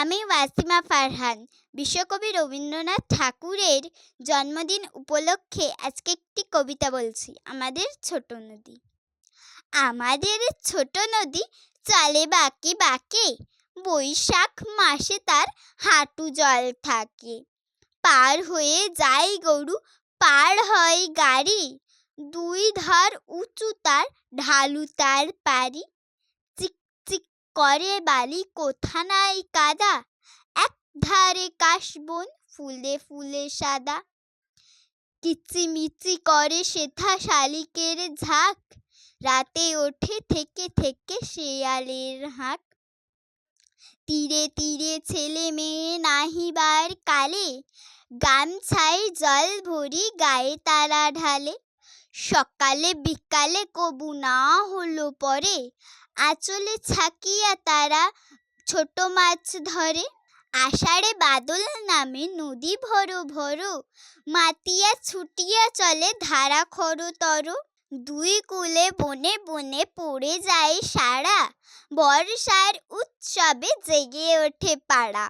আমি ওয়াসিমা ফারহান, বিশ্বকবি রবীন্দ্রনাথ ঠাকুরের জন্মদিন উপলক্ষে আজকে একটি কবিতা বলছি, আমাদের ছোট নদী। আমাদের ছোট নদী চলে বাঁকে বাঁকে, বৈশাখ মাসে তার হাঁটু জল থাকে। পার হয়ে যায় গরু, পার হয় গাড়ি, দুই ধার উঁচু তার ঢালু তার পারি করে বালি কোথা নাই কাদা? এক ধারে কাশবন ফুলে ফুলে সাদা। কিচিমিচি করে সেথা শালিকের ঝাঁক। রাতে ওঠে থেকে থেকে শেয়ালের হাঁক। তীরে তীরে ছেলে মেয়ে নাহিবার কালে গামছায় জল ভরি গায়ে তারা ঢালে। সকালে বিকালে কবু না হলো পরে আঁচলে ছাকিয়া তারা ছোট মাছ ধরে। আষাঢ়ে বাদল নামে নদী ভরো ভরো। মাতিয়া ছুটিয়া চলে ধারা খরতর। দুই কুলে বনে বনে পড়ে যায় সারা বর্ষার উৎসবে জেগে ওঠে পাড়া।